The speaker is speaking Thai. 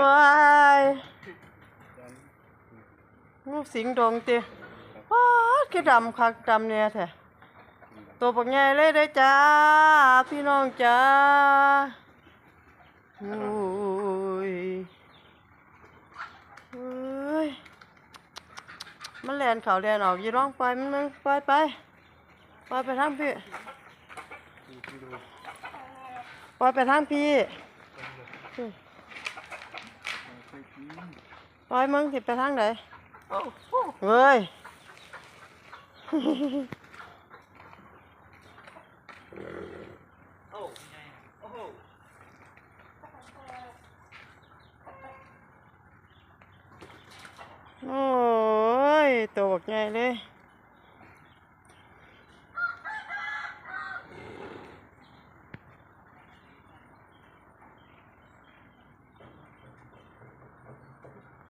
ว้ายงูสิงดงติว้าคือดำคักดำเนี่ยแท้ตัวปักใหญ่เลยเด้จ้า พี่น้องจ้าโอ้ยเอ้ยมันแลนเขาแลนออกยี่ร้องไปมันมึงไปไปไปไปทางพี่ไปไปทางพี่ ไปมึงสิไปทางไหนโอ้โหเฮ้ยโอ้ไงโอ้โหโอ้ยตัวบักใหญ่เลย